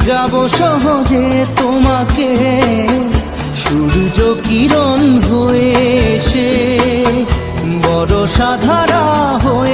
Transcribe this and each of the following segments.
যাব সহজে তোমাকে। সূর্য কিরণ হয়ে এসে বড় সাধারা হয়ে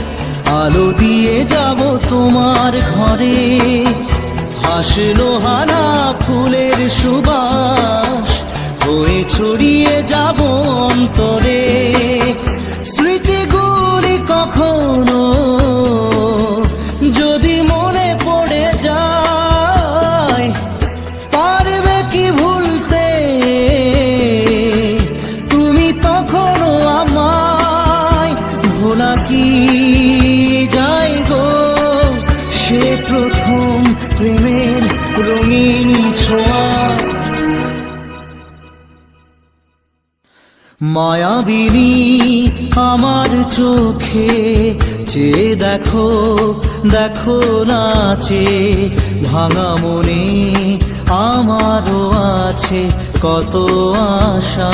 আলো দিয়ে যাব তোমার ঘরে। হাসলো হানা ফুলের সুবাস হয়ে ছড়িয়ে যাব অন্তরে। স্মৃতিগুলি কখনো যদি মনে পড়ে যায়, পারবে কি ভুলতে? তুমি তখনও আমায় ভোলা কি? সে প্রথম প্রেমের রঙিন ছোঁয়া। মায়াবিনী আমার চোখে চেয়ে দেখো দেখো নাচে, ভাঙা মনে আমারও আছে কত আশা।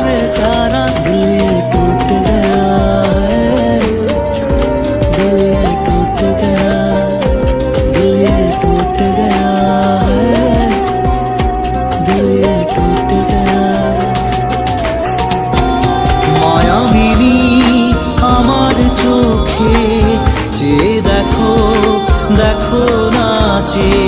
হয়ে আমার চোখে যে দেখো দেখো না চেয়ে